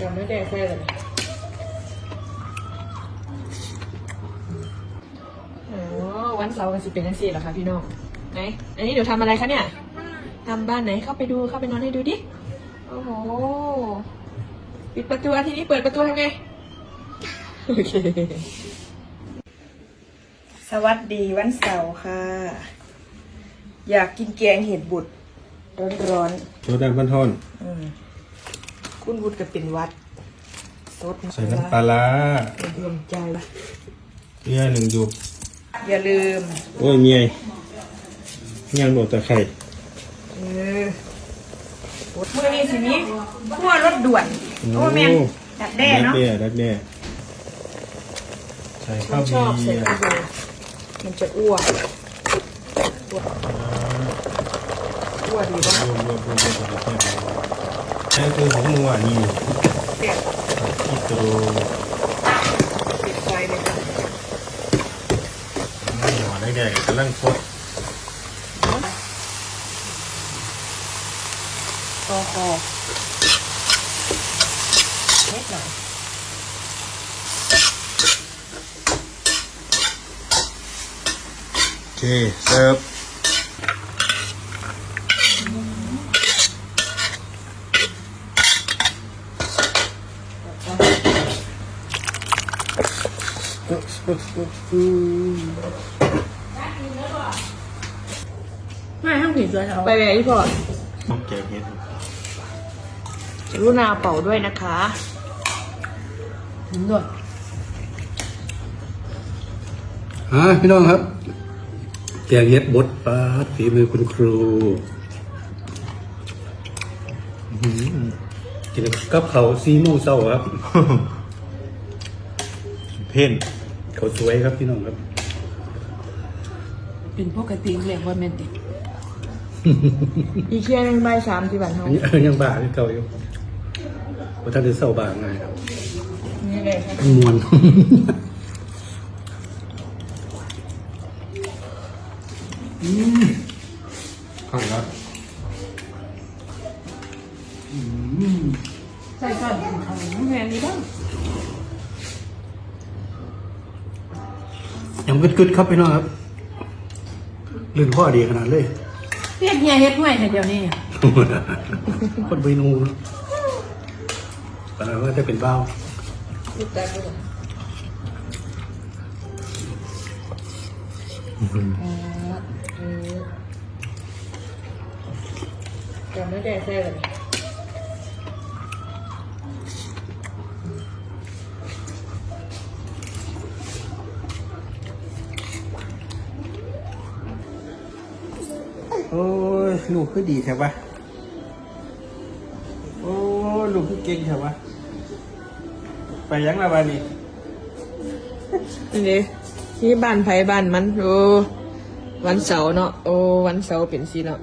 จำไม่ได้ใช่เลยวันเสาร์กันสิเป็นยังสี่เหรอคะพี่น้องไหนอันนี้เดี๋ยวทำอะไรคะเนี่ยทำบ้านไหนเข้าไปดูเข้าไปนอนให้ดูดิโอ้โหปิดประตูทีนี้เปิดประตูทำไงโอเคสวัสดีวันเสาร์ค่ะ อยากกินแกงเห็ดบุตรร้อนโซดาบันทอน ๆอืมคุณบุตรก็เป็นหวัดสดใส่น้ำปลาร้าเป็นดวงใจเยื่อหนึ่งหยุบอย่าลืม โอ้ยเมียยังโดดตะไคร่เออมือนี้สินี้ขั้วรถด่วนโอ้แม่นดักแด้เนาะดักแด้ดักแด้ใส่ข้าวชอบเบีใส่ยร์กระเทียมมันจะอ้วน อ้วนดีป่ะรวมรวมรวมรวมรวมรวมใช้คือของมัวนี่เปียกอิโตรปิดไฟเลยค่ะหัวแดงๆกำลังพดคอคอเล็กหน่อยโอเคเสิร์ฟอุ๊บอุ๊บอุ๊บอุ๊บ ไม่ห้องผีเสื้อเขาไปแบบนี้พอแกงเห็ดรุนาเป่าด้วยนะคะถึงด้วยฮะพี่น้องครับ แกงเห็ดบดปลาดฝีมือคุณครูอื้อหือกินกับเขาวซีโมงเศร้าครับ เพ่นเขาวสวยครับพี่น้องครับ เป็นปกติเรียกว่าแมนติอีเคียนึงใบสามที่บ้านเขาอันนี้เออยังบ้าที่เก่าอยู่ว่าท่านจะเศร้าบางไงครับนี่เลยค่ะมวนข้างละใส่ก่อนเอาแมนนี้บ้าง ยังกึดๆครับพี่น้องครับลื่นข้อดีขนาดเลยเรียกเฮียเฮ็ดห้วยแต่เดี๋ยวนี้คนเมนูเนอะตอนนั้นว่าจะเป็นเบ้าลูกแตกด้วยจำไม่ได้ใช่เลย โอ้ย ลูกคือดีแถววะโอ้ลูกคือเก่งแถววะไปยังละวันนี้นี่ที่บ้านไผบ้านมันโอ้วันเสาร์เนาะโอ้วันเสาร์เป็นสีเนาะ